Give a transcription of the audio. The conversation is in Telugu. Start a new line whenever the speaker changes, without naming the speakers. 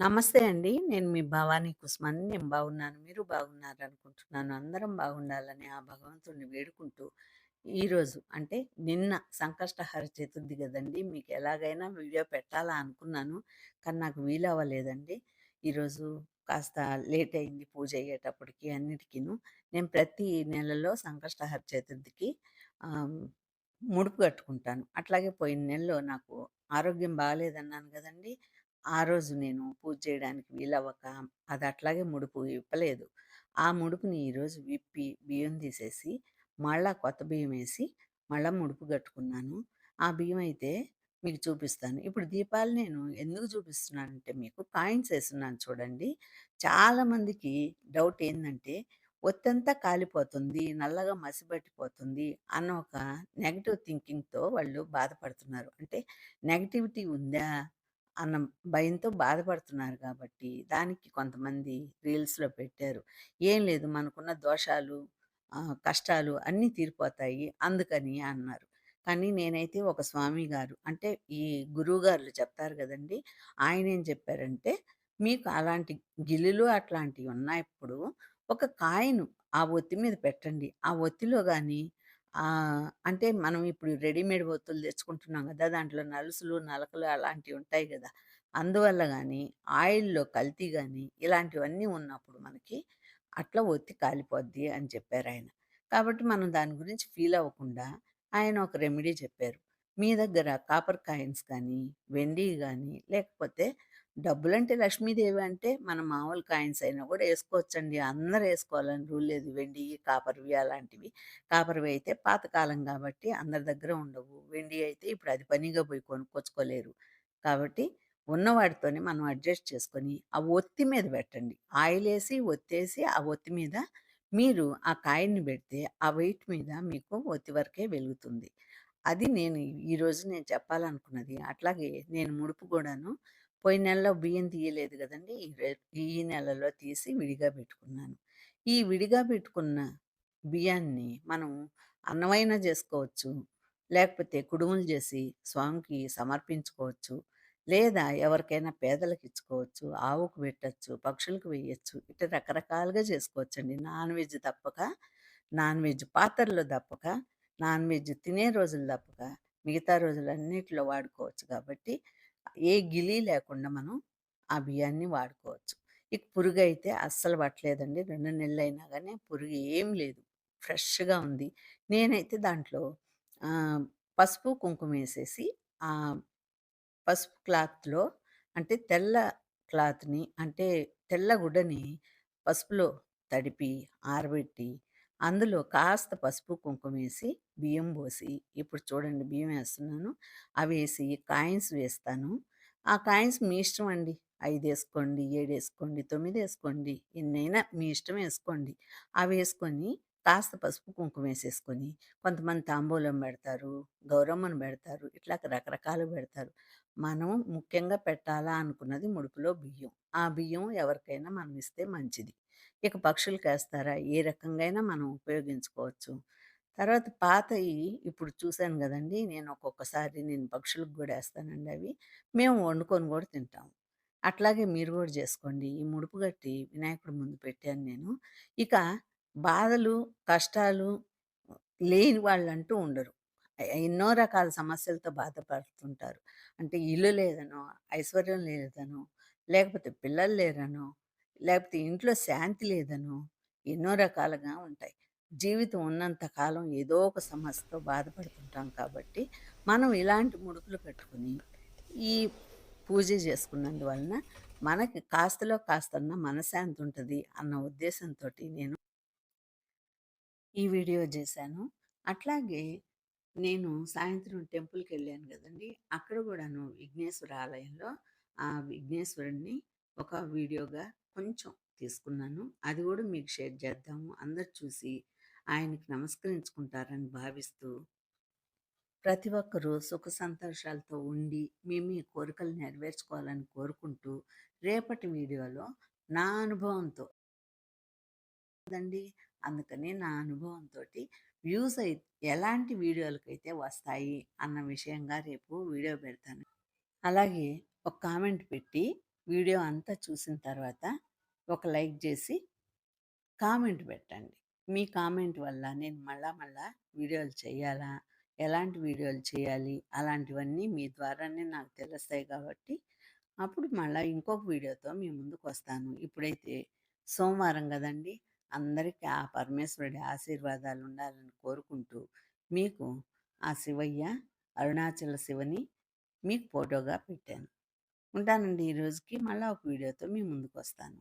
నమస్తే అండి. నేను మీ భవానీ కుసుమని. నేను బాగున్నాను. మీరు బాగున్నారనుకుంటున్నాను. అందరం బాగుండాలని ఆ భగవంతుడిని వేడుకుంటూ, ఈరోజు అంటే నిన్న సంకష్టహర చతుర్థి కదండి మీకు ఎలాగైనా వీడియో పెట్టాలా అనుకున్నాను. కానీ నాకు వీలవ్వలేదండి. ఈరోజు కాస్త లేట్ అయింది పూజ అయ్యేటప్పటికి అన్నిటికీను. నేను ప్రతి నెలలో సంకష్టహర చతుర్థికి ముడుపు కట్టుకుంటాను. అట్లాగే పోయిన నెలలో నాకు ఆరోగ్యం బాగాలేదన్నాను కదండి ఆ రోజు నేను పూజ చేయడానికి వీలవ్వక అది అట్లాగే ముడుపు విప్పలేదు. ఆ ముడుపుని ఈరోజు విప్పి బియ్యం తీసేసి, మళ్ళా కొత్త బియ్యమేసి, మళ్ళా ముడుపు కట్టుకున్నాను. ఆ బియ్యం అయితే మీకు చూపిస్తాను. ఇప్పుడు దీపాలు నేను ఎందుకు చూపిస్తున్నానంటే మీకు కాయిన్స్ వేస్తున్నాను చూడండి. చాలామందికి డౌట్ ఏంటంటే ఒత్తంతా కాలిపోతుంది, నల్లగా మసిబట్టిపోతుంది అన్న ఒక నెగటివ్ థింకింగ్‌తో వాళ్ళు బాధపడుతున్నారు. అంటే నెగటివిటీ ఉందా? అన్న భయంతో బాధపడుతున్నారు కాబట్టి, దానికి కొంతమంది రీల్స్‌లో పెట్టారు. ఏం లేదు మనకున్న దోషాలు, కష్టాలు అన్నీ తీరిపోతాయి అందుకని అన్నారు. కానీ నేనైతే ఒక స్వామి గారు అంటే ఈ గురువుగారులు చెప్తారు కదండీ ఆయన ఏం చెప్పారంటే, "మీకు అలాంటి గిల్లులు అట్లాంటివి ఉన్నప్పుడు ఒక కాయిను ఆ ఒత్తి మీద పెట్టండి. ఆ ఒత్తిలో కానీ అంటే మనం ఇప్పుడు రెడీమేడ్ ఒత్తులు తెచ్చుకుంటున్నాం కదా! దాంట్లో నలుసులు, నలకలు అలాంటివి ఉంటాయి కదా! అందువల్ల కానీ ఆయిల్‌లో కల్తీ కానీ ఇలాంటివన్నీ ఉన్నప్పుడు మనకి అట్లా ఒత్తి కాలిపోద్ది అని చెప్పారు ఆయన. కాబట్టి మనం దాని గురించి ఫీల్ అవ్వకుండా ఆయన ఒక రెమెడీ చెప్పారు. మీ దగ్గర కాపర్ కాయిన్స్ కానీ, వెండి కానీ లేకపోతే డబ్బులంటే లక్ష్మీదేవి అంటే మన మామూలు కాయిన్స్ అయినా కూడా వేసుకోవచ్చండి అందరూ వేసుకోవాలని రూల్ లేదు. వెండి కాపర్‌వి అలాంటివి. కాపర్‌వి అయితే పాతకాలం కాబట్టి అందరి దగ్గర ఉండవు. వెండి అయితే ఇప్పుడు అది పనిగా పోయి కొనుక్కొచ్చుకోలేరు. కాబట్టి ఉన్నవాటితోనే మనం అడ్జస్ట్ చేసుకొని, ఆ ఒత్తి మీద పెట్టండి. ఆయిల్ వేసి ఒత్తేసి, ఆ ఒత్తి మీద మీరు ఆ కాయిన్‌ని పెడితే ఆ వెయిట్ మీద మీకు ఒత్తి వరకే వెలుగుతుంది. అది నేను ఈరోజు నేను చెప్పాలనుకున్నది. అట్లాగే నేను ముడుపు కూడాను పోయిన నెలలో బియ్యం తీయలేదు కదండి ఈ ఈ నెలలో తీసి విడిగా పెట్టుకున్నాను ఈ విడిగా పెట్టుకున్న బియ్యాన్ని మనం అన్నమైనా చేసుకోవచ్చు లేకపోతే కుడుములు చేసి స్వామికి సమర్పించుకోవచ్చు. లేదా ఎవరికైనా పేదలకు ఇచ్చుకోవచ్చు ఆవుకు పెట్టచ్చు పక్షులకు వేయచ్చు ఇట్లా రకరకాలుగా చేసుకోవచ్చండి. నాన్ వెజ్ తప్పక, నాన్ వెజ్ పాత్రలు తప్పక, నాన్ వెజ్ తినే రోజులు తప్పక, మిగతా రోజులన్నిటిలో వాడుకోవచ్చు కాబట్టి, ఏ గిలి లేకుండా మనం ఆ బియ్యాన్ని వాడుకోవచ్చు. ఇక పురుగు అయితే అస్సలు పట్టలేదండి. రెండు నెలలు అయినా కానీ పురుగు ఏం లేదు. ఫ్రెష్‌గా ఉంది. నేనైతే దాంట్లో పసుపు కుంకుమ వేసేసి ఆ పసుపు క్లాత్‌లో అంటే తెల్ల క్లాత్‌ని అంటే తెల్ల గుడ్డని పసుపులో తడిపి, ఆరబెట్టి, అందులో కాస్త పసుపు, కుంకుమేసి, బియ్యం పోసి ఇప్పుడు చూడండి బియ్యం ఏస్తున్నాను. అవేసి కాయిన్స్ వేస్తాను. ఆ కాయిన్స్ మీ ఇష్టం అండి. ఐదు వేసుకోండి ఏడు వేసుకోండి తొమ్మిది వేసుకోండి ఎన్నైనా మీ ఇష్టం వేసుకోండి అవి వేసుకొని కాస్త పసుపు, కుంకుమ వేసేసుకొని కొంతమంది తాంబూలం పెడతారు గౌరమ్మని పెడతారు ఇట్లా రకరకాలు పెడతారు మనం ముఖ్యంగా పెట్టాలా అనుకున్నది ముడుపులో బియ్యం. ఆ బియ్యం ఎవరికైనా మనం ఇస్తే మంచిది. ఇక పక్షులకేస్తారా? ఏ రకంగా మనం ఉపయోగించుకోవచ్చు. తర్వాత పాతవి ఇప్పుడు చూశాను కదండి నేను ఒక్కొక్కసారి నేను పక్షులకు కూడా వేస్తానండి అవి. మేము వండుకొని కూడా తింటాము అట్లాగే మీరు కూడా చేసుకోండి ఈ ముడుపు గట్టి వినాయకుడు ముందు పెట్టాను నేను. ఇక బాధలు, కష్టాలు లేని వాళ్ళంటూ ఉండరు. ఎన్నో రకాల సమస్యలతో బాధపడుతుంటారు. అంటే ఇల్లు లేదనో, ఐశ్వర్యం లేదనో, లేకపోతే పిల్లలు లేరనో, లేకపోతే ఇంట్లో శాంతి లేదనో, ఎన్నో రకాలుగా ఉంటాయి. జీవితం ఉన్నంత కాలం ఏదో ఒక సమస్యతో బాధపడుతుంటాం కాబట్టి, మనం ఇలాంటి ముడుపులు కట్టుకొని, ఈ పూజ చేసుకున్నందువలన మనకి కాస్తలో కాస్తన్నా మనశ్శాంతి ఉంటది అన్న ఉద్దేశంతోటి నేను ఈ వీడియో చేశాను అట్లాగే నేను సాయంత్రం టెంపుల్కి వెళ్ళాను కదండి అక్కడ కూడాను విఘ్నేశ్వర ఆలయంలో ఆ విఘ్నేశ్వరుడిని ఒక వీడియోగా కొంచెం తీసుకున్నాను. అది కూడా మీకు షేర్ చేద్దాము. అందరు చూసి ఆయనకి నమస్కరించుకుంటారని భావిస్తూ ప్రతి ఒక్కరూ సుఖ సంతోషాలతో ఉండి, మీ మీ కోరికలు నెరవేర్చుకోవాలని కోరుకుంటూ, రేపటి వీడియోలో నా అనుభవంతో అండి అందుకని నా అనుభవంతో వ్యూస్ అయితే ఎలాంటి వీడియోలకైతే వస్తాయి అన్న విషయంగా రేపు వీడియో పెడతాను. అలాగే ఒక కామెంట్ పెట్టి వీడియో అంతా చూసిన తర్వాత ఒక లైక్ చేసి కామెంట్ పెట్టండి. మీ కామెంట్ వల్ల నేను మళ్ళా మళ్ళా వీడియోలు చేయాలా? ఎలాంటి వీడియోలు చేయాలి? అలాంటివన్నీ మీ ద్వారానే నాకు తెలుస్తాయి కాబట్టి, అప్పుడు మళ్ళీ ఇంకొక వీడియోతో మీ ముందుకొస్తాను. ఇప్పుడైతే సోమవారం కదండి అందరికీ ఆ పరమేశ్వరుడి ఆశీర్వాదాలు ఉండాలని కోరుకుంటూ, మీకు ఆ శివయ్య, అరుణాచల శివని మీకు ఫోటోగా పెట్టాను. ఉంటానండి ఈ రోజుకి. ఒక వీడియోతో మీ ముందుకొస్తాను.